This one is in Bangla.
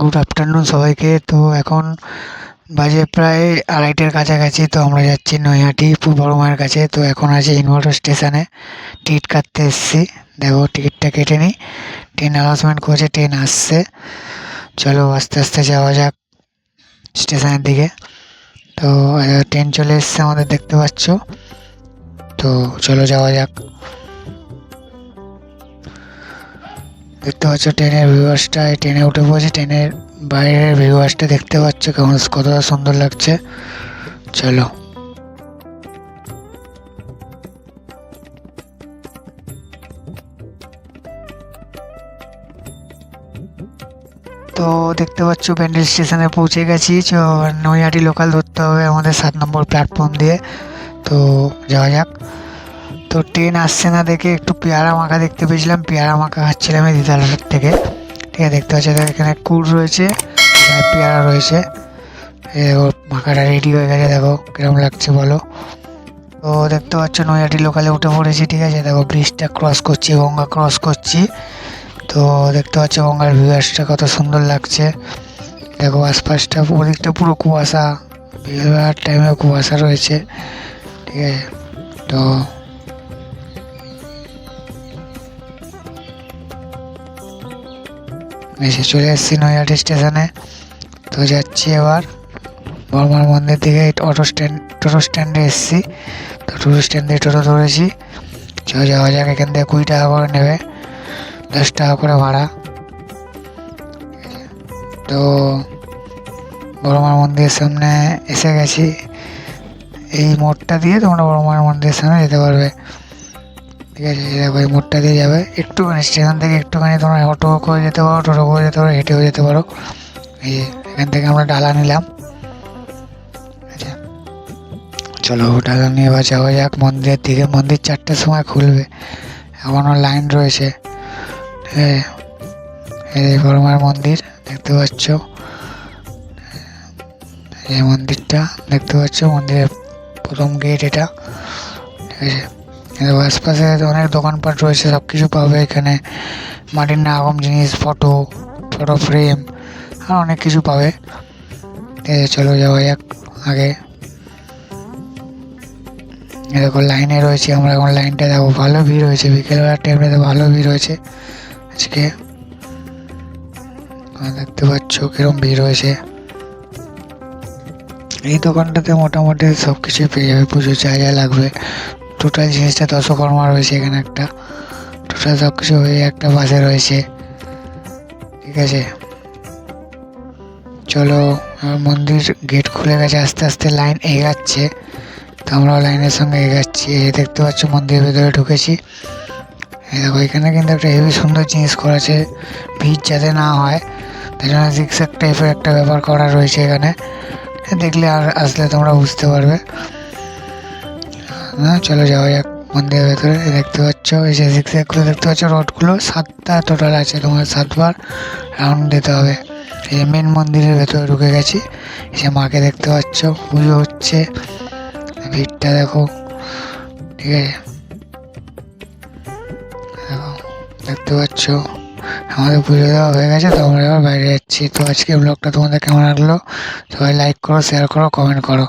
গুড আফটারনুন সবাইকে। তো এখন বাজে প্রায় আড়াইটের কাছাকাছি। তো আমরা যাচ্ছি নৈহাটি বড় মায়ের কাছে। তো এখন আছে ইনভার্টার স্টেশনে। টিকিট কাটতে এসেছি। দেখো, টিকিটটা কেটে নিই। ট্রেন অ্যানাউন্সমেন্ট করেছে, ট্রেন আসছে। চলো আস্তে আস্তে যাওয়া যাক স্টেশনের দিকে। তো ট্রেন চলে এসছে আমাদের, দেখতে পাচ্ছ। তো, চলো যাওয়া যাক। দেখতে পাচ্ছ ট্রেনের ভিউয়ার্সটা ট্রেনে উঠে পড়েছে। ট্রেনের বাইরের ভিউয়ার্সটা দেখতে পাচ্ছ কেমন, কতটা সুন্দর লাগছে। চলো। তো দেখতে পাচ্ছ ব্যান্ডেল স্টেশনে পৌঁছে গেছি। নৈহাটি লোকাল ধরতে হবে আমাদের সাত নম্বর প্ল্যাটফর্ম দিয়ে। তো যাওয়া যাক। তো ট্রেন আসছে না দেখে একটু পেয়ারা মাখা দেখতে পেয়েছিলাম। পেয়ারা মাখা খাচ্ছিলাম এই দিদালার থেকে। ঠিক আছে, দেখতে পাচ্ছি, এখানে কুল রয়েছে এখানে পেয়ারা রয়েছে। দেখো মাখাটা রেডি হয়ে গেছে, দেখো কীরকম লাগছে, বলো। তো দেখতে পাচ্ছ, নৈহাটি লোকালে উঠে পড়েছি, ঠিক আছে। দেখো ব্রিজটা ক্রস করছি, গঙ্গা ক্রস করছি। তো দেখতে পাচ্ছ, গঙ্গার ভিউয়ার্সটা কত সুন্দর লাগছে। দেখো আশপাশটা ওদিকটা পুরো কুয়াশা বিকেলবেলার টাইমে কুয়াশা রয়েছে। ঠিক আছে, তো এসে চলে এসেছি নৈহাটি স্টেশনে। তো যাচ্ছি এবার। বর্মার মন্দির দিকে অটো স্ট্যান্ড টোটো স্ট্যান্ডে এসেছি। তো টোটো স্ট্যান্ডে টোটো ধরেছি। চ যাওয়া যাক, এখান থেকে কুড়ি টাকা করে নেবে। দশ টাকা করে ভাড়া। তো বড়মার মন্দিরের সামনে এসে গেছি। এই মোড়টা দিয়ে তোমরা বড়মার মন্দিরের সামনে যেতে পারবে। ঠিক আছে মোড়টা দিয়ে যাবে। একটুখানি স্টেশন থেকে একটুখানি তোমরা অটো করে যেতে পারো, টোটো করে যেতে পারো হেঁটেও যেতে পারো। এই যে এখান থেকে আমরা ডালা নিলাম। আচ্ছা চলো ডালা নিয়ে এবার যাওয়া যাক। মন্দিরের দিকে, মন্দির চারটের সময় খুলবে। এখনও লাইন রয়েছে। হ্যাঁ এই বড়মার মন্দির, দেখতে পাচ্ছ। এই মন্দিরটা, দেখতে পাচ্ছ মন্দিরের প্রথম গেট এটা। ঠিক আছে? আশপাশে অনেক দোকানপাট রয়েছে সব কিছু পাবে এখানে। মাটির নাগম জিনিস, ফটো ফটো ফ্রেম, আর অনেক কিছু পাবে। চলো যাওয়া যাক আগে। দেখো লাইনে রয়েছে আমরা, এখন লাইনটা দেখো, ভালো ভিড় হয়েছে। বিকেলবেলার টাইমটাতে ভালো ভিড় হয়েছে আজকে। দেখতে পাচ্ছ কিরম ভিড় হয়েছে। এই দোকানটাতে মোটামুটি সব কিছুই পেয়ে যাবে পুজো যা যা লাগবে। টোটাল জিনিসটা দশকর্মা রয়েছে এখানে একটা। টোটাল সব কিছু হয়ে একটা বাসে রয়েছে। ঠিক আছে? চলো মন্দির গেট খুলে গেছে, আস্তে আস্তে লাইন এগাচ্ছে। তো আমরাও লাইনের সঙ্গে এগাচ্ছি। এই দেখতে পাচ্ছ, মন্দিরের ভেতরে ঢুকেছি। দেখো, এখানে কিন্তু একটা হেভি সুন্দর জিনিস করা আছে, ভিড় যাতে না হয়। তাই জন্য জিক্সাক টাইপের একটা ব্যাপার করা রয়েছে এখানে। দেখলে আর আসলে তোমরা বুঝতে পারবে। না, চলো যাওয়া যাক। মন্দিরের ভেতরে দেখতে পাচ্ছ, এই যে জিক্সাকগুলো দেখতে পাচ্ছ রোডগুলো সাতটা টোটাল আছে তোমার সাতবার রাউন্ড দিতে হবে। এই যে মেন মন্দিরের ভেতরে ঢুকে গেছি। এই যে মাকে দেখতে পাচ্ছ, পুজো হচ্ছে। ভিড়টা দেখো, ঠিক আছে? দেখো, দেখতে পাচ্ছ, আমাদের পুজো দেওয়া হয়ে গেছে, তো আমরা এবার বাইরে যাচ্ছি। তো আজকে ব্লগটা তোমাদের কেমন লাগল? সবাই লাইক করো শেয়ার করো কমেন্ট করো।